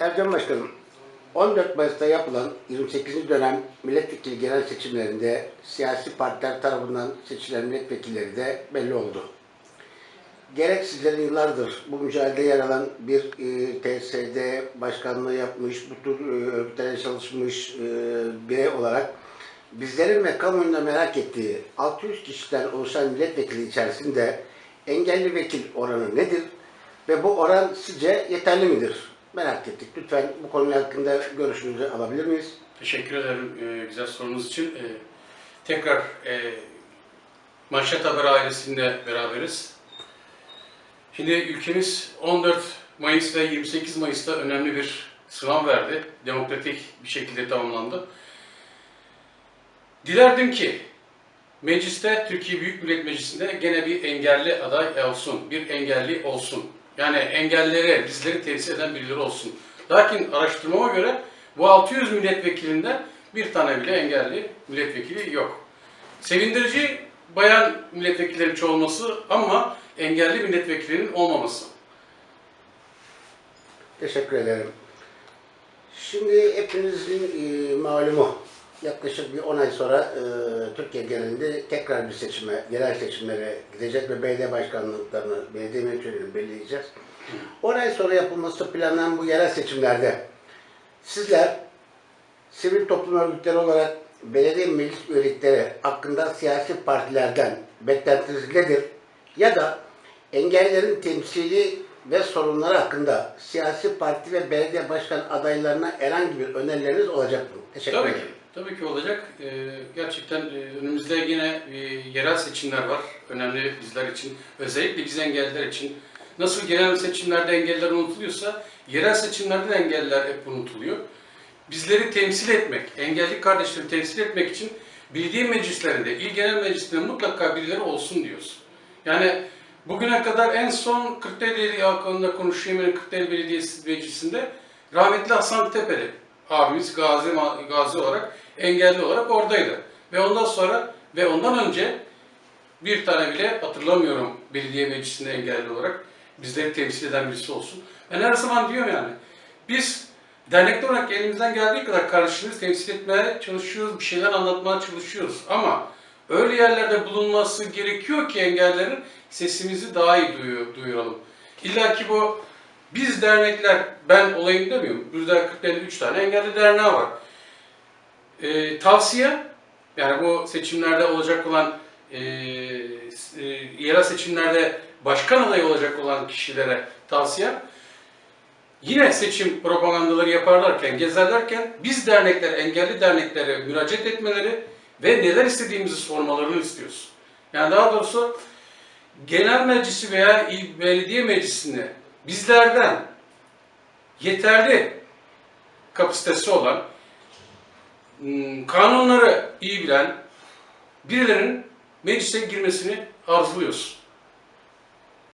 Ercan Başkanım, 14 Mayıs'ta yapılan 28. dönem milletvekili genel seçimlerinde siyasi partiler tarafından seçilen milletvekilleri de belli oldu. Gerek sizlerin yıllardır bu mücadelede yer alan bir e, TSD başkanlığı yapmış, bu tür e, örgütlere çalışmış e, birey olarak bizlerin ve kamuoyunda merak ettiği 600 kişiden oluşan milletvekili içerisinde engelli vekil oranı nedir ve bu oran sizce yeterli midir? Merak ettik. Lütfen bu konu hakkında görüşünüzü alabilir miyiz? Teşekkür ederim e, güzel sorunuz için. E, tekrar e, Manşet Haber ailesinde beraberiz. Şimdi ülkemiz 14 Mayıs ve 28 Mayıs'ta önemli bir sınav verdi. Demokratik bir şekilde tamamlandı. Dilerdim ki mecliste, Türkiye Büyük Millet Meclisi'nde gene bir engelli aday olsun, bir engelli olsun. Yani engellilere, bizleri temsil eden birileri olsun. Lakin araştırmama göre bu 600 milletvekilinden bir tane bile engelli milletvekili yok. Sevindirici bayan milletvekillerin çoğulması ama engelli milletvekilinin olmaması. Teşekkür ederim. Şimdi hepinizin e, malumu yaklaşık bir 10 ay sonra e, Türkiye genelinde tekrar bir seçime, genel seçimlere gidecek ve belediye başkanlıklarını, belediye yöneticilerini belirleyeceğiz. 10 ay sonra yapılması planlanan bu yerel seçimlerde sizler sivil toplum örgütleri olarak belediye meclis üyelikleri hakkında siyasi partilerden beklentiniz nedir? Ya da engellerin temsili ve sorunları hakkında siyasi parti ve belediye başkan adaylarına herhangi bir önerileriniz olacak mı? Teşekkür Tabii ki. Tabii ki olacak. Ee, gerçekten e, önümüzde yine e, yerel seçimler var. Önemli bizler için. Özellikle biz engelliler için. Nasıl genel seçimlerde engelliler unutuluyorsa, yerel seçimlerde de engelliler hep unutuluyor. Bizleri temsil etmek, engelli kardeşleri temsil etmek için belediye meclislerinde, il genel meclisinde mutlaka birileri olsun diyoruz. Yani bugüne kadar en son Kırklareli hakkında konuşayım. Kırklareli Belediyesi Meclisi'nde rahmetli Hasan Tepeli abimiz gazi, gazi olarak engelli olarak oradaydı. Ve ondan sonra ve ondan önce bir tane bile hatırlamıyorum belediye meclisinde engelli olarak bizleri temsil eden birisi olsun. Ben her zaman diyorum yani biz dernekler olarak elimizden geldiği kadar kardeşlerimizi temsil etmeye çalışıyoruz, bir şeyler anlatmaya çalışıyoruz. Ama öyle yerlerde bulunması gerekiyor ki engellerin sesimizi daha iyi duyuyor, duyuralım. İlla ki bu biz dernekler, ben olayım demiyorum. Burada 43 tane engelli derneği var. Ee, tavsiye, yani bu seçimlerde olacak olan, e, e, yerel seçimlerde başkan adayı olacak olan kişilere tavsiye, yine seçim propagandaları yaparlarken, gezerlerken biz dernekler, engelli derneklere müracaat etmeleri ve neler istediğimizi sormalarını istiyoruz. Yani daha doğrusu genel meclisi veya belediye meclisinde bizlerden yeterli kapasitesi olan, hmm, kanunları iyi bilen birilerinin meclise girmesini arzuluyoruz.